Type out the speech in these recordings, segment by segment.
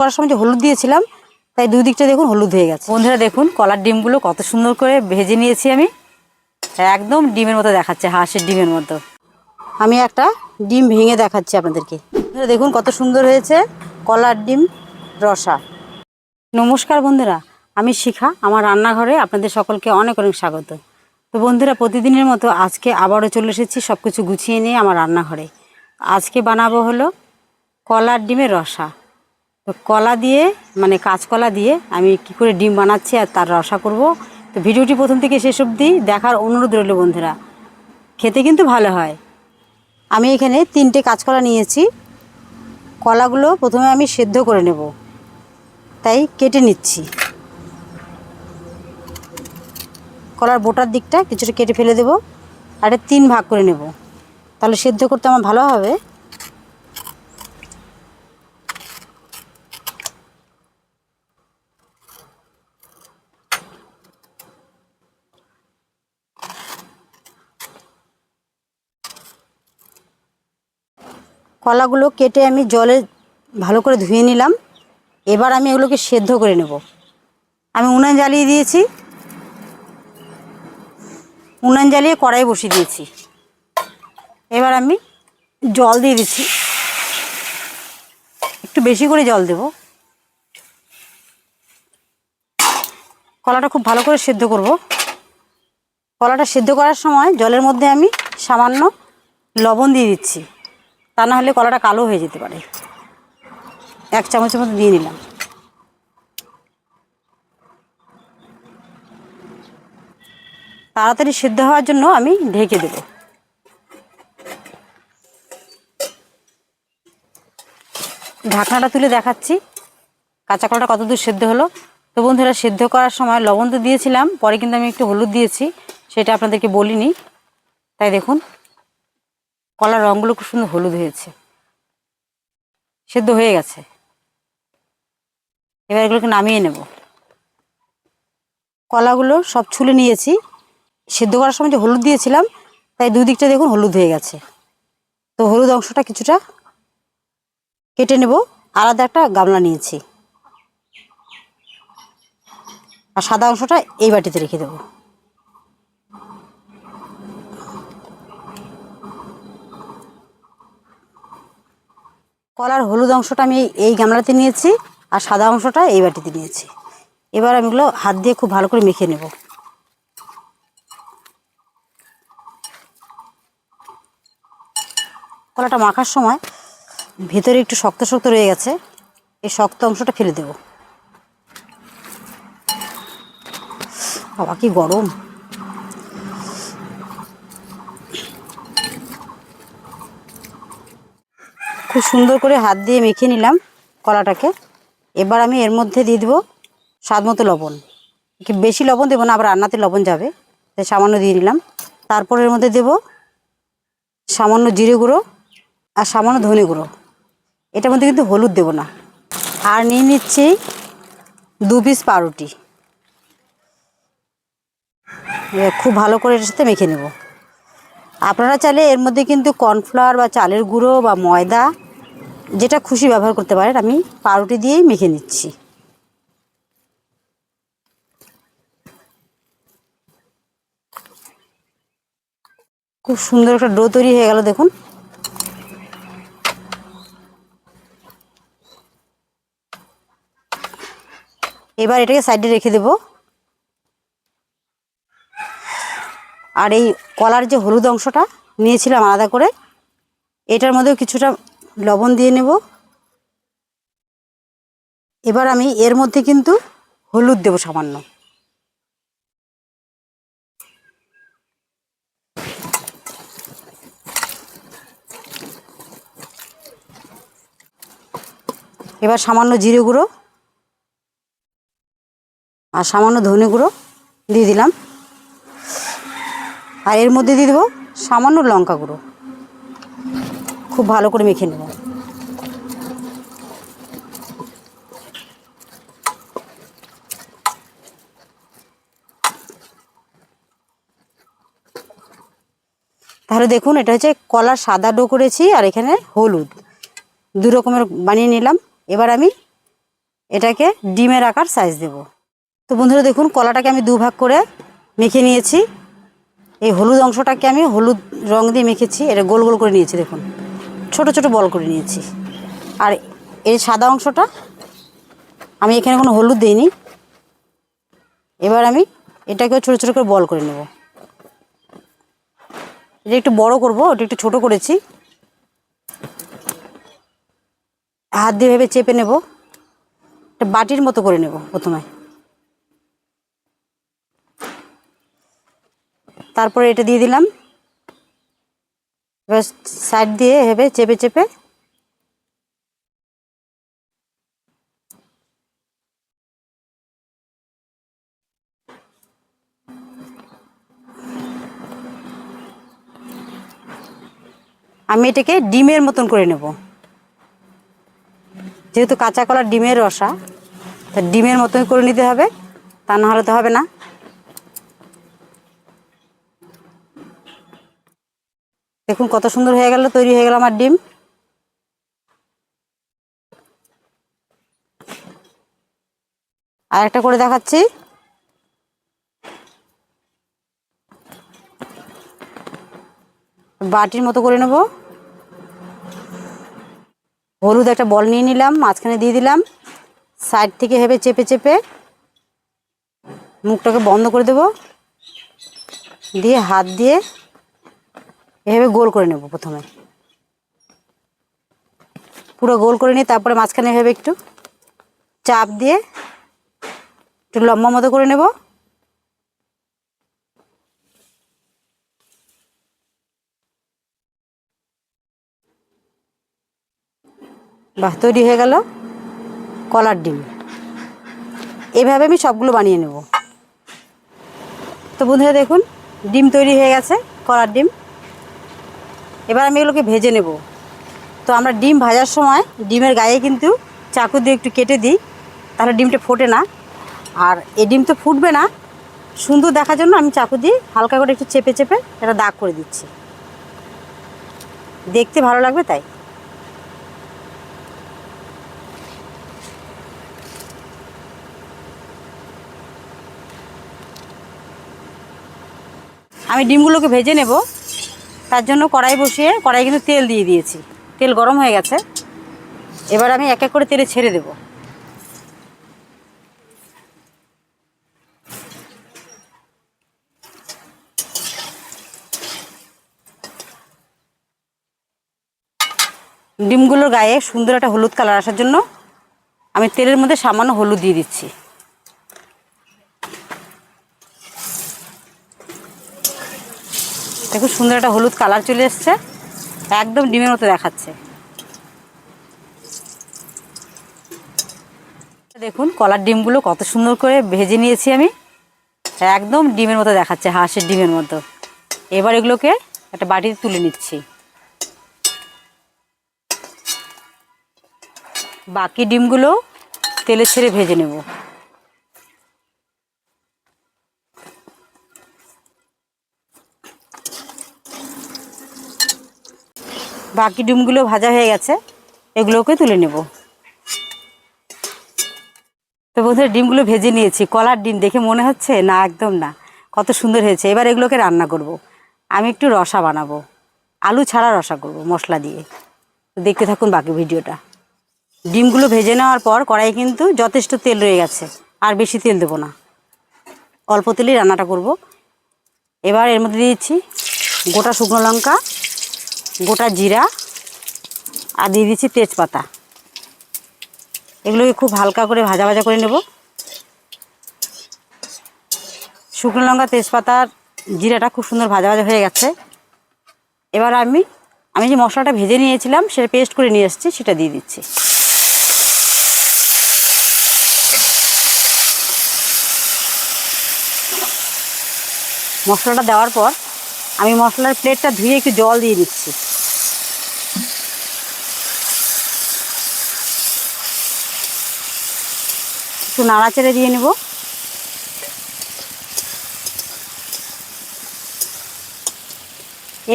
করার সময় যে হলুদ দিয়েছিলাম, তাই দুই দিকটা দেখুন হলুদ হয়ে গেছে। বন্ধুরা দেখুন, কলার ডিমগুলো কত সুন্দর করে ভেজে নিয়েছি আমি। একদম ডিমের মতো দেখাচ্ছে, হাঁসের ডিমের মতো। আমি একটা ডিম ভেঙে দেখাচ্ছি আপনাদেরকে। দেখুন কত সুন্দর হয়েছে কলার ডিম রসা। নমস্কার বন্ধুরা, আমি শিখা, আমার রান্নাঘরে আপনাদের সকলকে অনেক অনেক স্বাগত। তো বন্ধুরা, প্রতিদিনের মতো আজকে আবারও চলে এসেছি সব কিছু গুছিয়ে নিয়ে আমার রান্নাঘরে। আজকে বানাবো হলো কলার ডিমের রসা। কলা দিয়ে মানে কাঁচকলা দিয়ে আমি কি করে ডিম বানাচ্ছি আর তার রসা করব। তো ভিডিওটি প্রথম থেকে শেষ অবধি দেখার অনুরোধ রইল বন্ধুরা। খেতে কিন্তু ভালো হয়। আমি এখানে তিনটে কাঁচকলা নিয়েছি। কলাগুলো প্রথমে আমি সেদ্ধ করে নেব। তাই কেটে নিচ্ছি। কলার বোটার দিকটা কিছুটা কেটে ফেলে দেব। আর তিন ভাগ করে নেব। তাহলে সেদ্ধ করতে আমার ভালো হবে। কলাগুলো কেটে আমি জলে ভালো করে ধুয়ে নিলাম। এবার আমি এগুলোকে সেদ্ধ করে নেব। আমি উনান জ্বালিয়ে দিয়েছি। উনান জ্বালিয়ে কড়াই বসিয়ে দিয়েছি। এবার আমি জল দিয়ে দিচ্ছি। একটু বেশি করে জল দেব। কলাটা খুব ভালো করে সেদ্ধ করব। কলাটা সেদ্ধ করার সময় জলের মধ্যে আমি সামান্য লবণ দিয়ে দিচ্ছি। তা না হলে কলাটা কালো হয়ে যেতে পারে। এক চামচের মতো দিয়ে নিলাম। তাড়াতাড়ি সেদ্ধ হওয়ার জন্য আমি ঢেকে দেব। ঢাকনাটা তুলে দেখাচ্ছি। কাঁচা কলাটা কতদূর সেদ্ধ হলো? তো বন্ধুরা, সেদ্ধ করার সময় লবণ তো দিয়েছিলাম, পরে কিন্তু আমি একটু হলুদ দিয়েছি, সেটা আপনাদেরকে বলিনি। তাই দেখুন কলার রঙগুলো খুব সুন্দর হলুদ হয়েছে। সেদ্ধ হয়ে গেছে। এবার এগুলোকে নামিয়ে নেব। কলাগুলো সব ছুলে নিয়েছি। সেদ্ধ করার সময় যে হলুদ দিয়েছিলাম, তাই দুই দিকটা দেখুন হলুদ হয়ে গেছে। তো হলুদ অংশটা কিছুটা কেটে নেব। আলাদা একটা গামলা নিয়েছি। আর সাদা অংশটা এই বাটিতে রেখে দেবো। কলার হলুদ অংশটা আমি এই- গামলাতে নিয়েছি আর সাদা অংশটা এই বাটিতে নিয়েছি। এবার আমি এগুলো হাত দিয়ে খুব ভালো করে মেখে নেব। কলাটা মাখার সময় ভেতরে একটু শক্ত শক্ত রয়ে গেছে, এই শক্ত অংশটা ফেলে দেব। বাবা, কি গরম। খুব সুন্দর করে হাত দিয়ে মেখে নিলাম কলাটাকে। এবার আমি এর মধ্যে দিয়ে দেবো স্বাদ মতো লবণ। বেশি লবণ দেবো না, আবার রান্নাতে লবণ যাবে, তাই সামান্য দিয়ে নিলাম। তারপর এর মধ্যে দেবো সামান্য জিরে গুঁড়ো আর সামান্য ধনে গুঁড়ো। এটার মধ্যে কিন্তু হলুদ দেবো না। আর নিয়ে নিচ্ছি দু পিস পাউরুটি। খুব ভালো করে এর সাথে মেখে নেব। আপনারা চাইলে এর মধ্যে কিন্তু কর্নফ্লাওয়ার বা চালের গুঁড়ো বা ময়দা, যেটা খুশি ব্যবহার করতে পারেন, আমি পাউরুটি দিয়েই মেখে নিচ্ছি। খুব সুন্দর একটা ডো তৈরি হয়ে গেল, দেখুন। এবার এটাকে সাইডে রেখে দেব। আর এই কলার যে হলুদ অংশটা নিয়েছিলাম আলাদা করে, এটার মধ্যেও কিছুটা লবণ দিয়ে নেব। এবার আমি এর মধ্যে কিন্তু হলুদ দেব সামান্য। এবার সামান্য জিরে গুঁড়ো আর সামান্য ধনে গুঁড়ো দিয়ে দিলাম। আর এর মধ্যে দিয়ে দেবো সামান্য লঙ্কা গুঁড়ো। খুব ভালো করে মেখে নেব। তাহলে দেখুন, এটা হচ্ছে কলার সাদা ডো করেছি আর এখানে হলুদ। দু রকমের বানিয়ে নিলাম। এবার আমি এটাকে ডিমের আকার সাইজ দেব। তো বন্ধুরা দেখুন, কলাটাকে আমি দু ভাগ করে মেখে নিয়েছি। এই হলুদ অংশটাকে আমি হলুদ রং দিয়ে মেখেছি, এটা গোল গোল করে নিয়েছি দেখুন। ছোট ছোট বল করে নিয়েছি। আর এই সাদা অংশটা আমি এখানে কোনো হলুদ দিইনি। এবার আমি এটাকেও ছোটো ছোটো করে বল করে নেব। এটা একটু বড় করব, ওটা একটু ছোট করেছি। হাত দিয়ে ভেবে চেপে নেব। একটা বাটির মতো করে নেব প্রথমে। তারপরে এটা দিয়ে দিলাম। এবার সাইড দিয়ে হেবে চেপে চেপে। আমি এটাকে ডিমের মতন করে নেব। যেহেতু কাঁচা কলার ডিমের রসা, তা ডিমের মতন করে নিতে হবে। তা না হলে তো হবে না। দেখুন কত সুন্দর হয়ে গেল, তৈরি হয়ে গেল আমার ডিম। আর একটা করে দেখাচ্ছি। বাটির মতো করে নেব। হলুদ একটা বল নিয়ে নিলাম, মাঝখানে দিয়ে দিলাম। সাইড থেকে হেবে চেপে চেপে মুখটাকে বন্ধ করে দেব। দিয়ে হাত দিয়ে এভাবে গোল করে নেব প্রথমে। পুরো গোল করে নিয়ে তারপরে মাঝখানে এভাবে একটু চাপ দিয়ে একটু লম্বা মতো করে নেব। বাহ, তৈরি হয়ে গেল কলার ডিম। এভাবে আমি সবগুলো বানিয়ে নেব। তো বন্ধুরা দেখুন, ডিম তৈরি হয়ে গেছে, কলার ডিম। এবার আমি এগুলোকে ভেজে নেব। তো আমরা ডিম ভাজার সময় ডিমের গায়ে কিন্তু চাকু দিয়ে একটু কেটে দিই, তাহলে ডিমটা ফোটে না। আর এই ডিম তো ফুটবে না, সুন্দর দেখার জন্য আমি চাকু দিয়ে হালকা করে একটু চেপে চেপে এটা দাগ করে দিচ্ছি। দেখতে ভালো লাগবে তাই। আমি ডিমগুলোকে ভেজে নেব। তার জন্য কড়াই বসিয়ে কড়াই কিন্তু তেল দিয়ে দিয়েছি। তেল গরম হয়ে গেছে। এবার আমি এক এক করে তেলে ছেড়ে দেব। ডিমগুলোর গায়ে সুন্দর একটা হলুদ কালার আসার জন্য আমি তেলের মধ্যে সামান্য হলুদ দিয়ে দিচ্ছি। দেখুন সুন্দর একটা হলুদ কালার চলে এসছে। একদম ডিমের মতো দেখাচ্ছে। দেখুন, কলার ডিমগুলো কত সুন্দর করে ভেজে নিয়েছি আমি। একদম ডিমের মতো দেখাচ্ছে, হাঁসের ডিমের মতো। এবার এগুলোকে একটা বাটিতে তুলে নিচ্ছি। বাকি ডিমগুলো তেলে ছেড়ে ভেজে নেব। বাকি ডিমগুলো ভাজা হয়ে গেছে, এগুলোকে তুলে নেব। তো বন্ধুরা, ডিমগুলো ভেজে নিয়েছি, কলার ডিম দেখে মনে হচ্ছে না, একদম না, কত সুন্দর হয়েছে। এবার এগুলোকে রান্না করব। আমি একটু রসা বানাবো, আলু ছাড়া রসা করব মশলা দিয়ে। তো দেখতে থাকুন বাকি ভিডিওটা। ডিমগুলো ভেজে নেওয়ার পর কড়াই কিন্তু যথেষ্ট তেল রয়ে গেছে, আর বেশি তেল দেবো না। অল্প তেলেই রান্নাটা করব। এবার এর মধ্যে দিয়েছি গোটা শুকনো লঙ্কা গোটা জিরা আর দিয়ে দিচ্ছি তেজপাতা। এগুলোকে খুব হালকা করে ভাজা ভাজা করে নেব। শুকনো লঙ্কা তেজপাতার জিরাটা খুব সুন্দর ভাজা ভাজা হয়ে গেছে। এবার আমি আমি যে মশলাটা ভেজে নিয়েছিলাম, সেটা পেস্ট করে নিয়ে এসেছি, সেটা দিয়ে দিচ্ছি। মশলাটা দেওয়ার পর আমি মশলার প্লেটটা ধুয়ে একটু জল দিয়ে দিচ্ছি। একটু নাড়াচেড়ে দিয়ে নেব।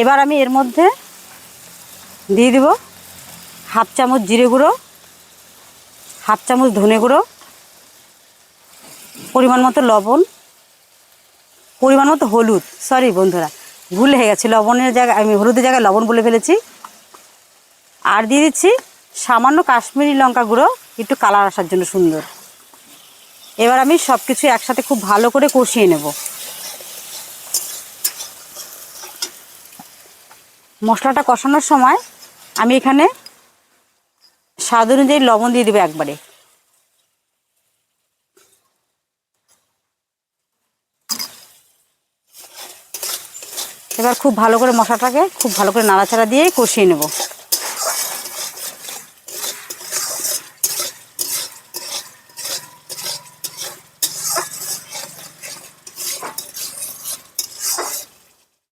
এবার আমি এর মধ্যে দিয়ে দেব হাফ চামচ জিরে গুঁড়ো, হাফ চামচ ধনে গুঁড়ো, পরিমাণ মতো লবণ, পরিমাণ মতো হলুদ। সরি বন্ধুরা ভুল হয়ে গেছে। লবণের জায়গায় আমি হলুদের জায়গায় লবণ বলে ফেলেছি। আর দিয়ে দিচ্ছি সামান্য কাশ্মীরি লঙ্কা গুঁড়ো, একটু কালার আসার জন্য সুন্দর। এবার আমি সব কিছু একসাথে খুব ভালো করে কষিয়ে নেব। মশলাটা কষানোর সময় আমি এখানে স্বাদ অনুযায়ী লবণ দিয়ে দেবো একবারে। এবার খুব ভালো করে মশলাটাকে খুব ভালো করে নাড়াচাড়া দিয়ে কষিয়ে নেব।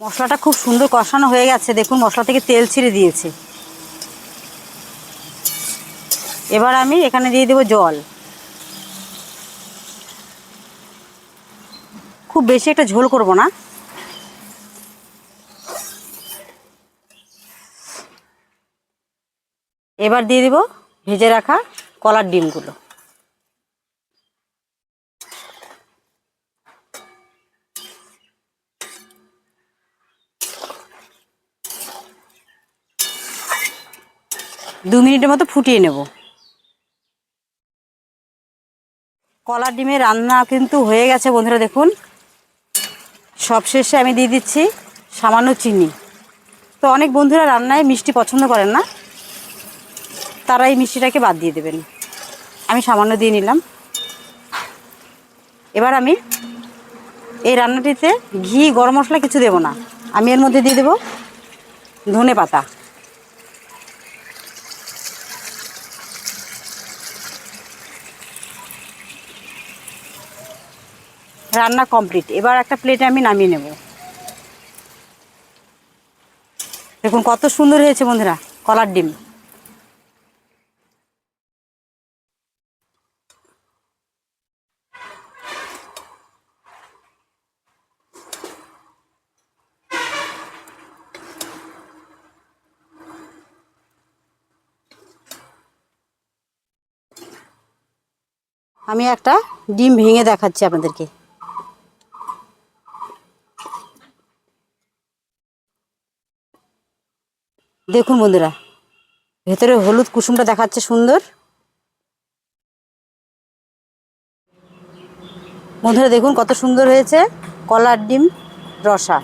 মশলাটা খুব সুন্দর কষানো হয়ে গেছে। দেখুন, মশলা থেকে তেল ছিঁড়ে দিয়েছে। এবার আমি এখানে দিয়ে দেবো জল। খুব বেশি একটা ঝোল করব না। এবার দিয়ে দিব ভেজে রাখা কলার ডিমগুলো। দু মিনিটের মতো ফুটিয়ে নেব। কলার ডিমের রান্না কিন্তু হয়ে গেছে বন্ধুরা, দেখুন। সবশেষে আমি দিয়ে দিচ্ছি সামান্য চিনি। তো অনেক বন্ধুরা রান্নায় মিষ্টি পছন্দ করেন না। তারা এই মিষ্টিটাকে বাদ দিয়ে দেবেন। আমি সামান্য দিয়ে নিলাম। এবার আমি এই রান্নাটিতে ঘি, গরম মশলা কিছু দেব না। আমি এর মধ্যে দিয়ে দেব ধনে পাতা। রান্না কমপ্লিট। এবার একটা প্লেটে আমি নামিয়ে নেব। দেখুন, কত সুন্দর হয়েছে বন্ধুরা, কলার ডিম। আমি একটা ডিম ভেঙে দেখাচ্ছি আপনাদেরকে। দেখুন বন্ধুরা, ভেতরে হলুদ কুসুমটা দেখাচ্ছে সুন্দর। বন্ধুরা দেখুন কত সুন্দর হয়েছে কলার ডিম রসা।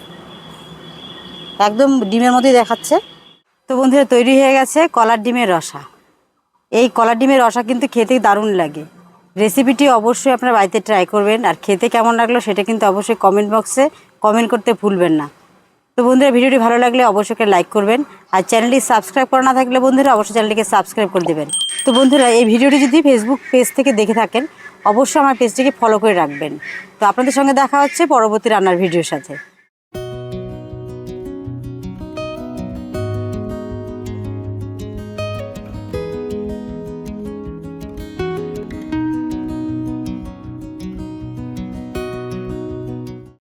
একদম ডিমের মতোই দেখাচ্ছে। তো বন্ধুরা, তৈরি হয়ে গেছে কলার ডিমের রসা। এই কলার ডিমের রসা কিন্তু খেতে দারুণ লাগে। রেসিপিটি অবশ্যই আপনার বাড়িতে ট্রাই করবেন। আর খেতে কেমন লাগল সেটা কিন্তু অবশ্যই কমেন্ট বক্সে কমেন্ট করতে ভুলবেন না। তো বন্ধুরা, ভিডিওটি ভালো লাগলে অবশ্যই লাইক করবেন। আর চ্যানেলটি সাবস্ক্রাইব করা না থাকলে বন্ধুরা, অবশ্যই চ্যানেলটিকে সাবস্ক্রাইব করে দেবেন। তো বন্ধুরা, এই ভিডিওটি যদি ফেসবুক পেজ থেকে দেখে থাকেন, অবশ্যই আমার পেজটিকে ফলো করে রাখবেন। তো আপনাদের সঙ্গে দেখা হচ্ছে পরবর্তী রান্নার ভিডিওর সাথে।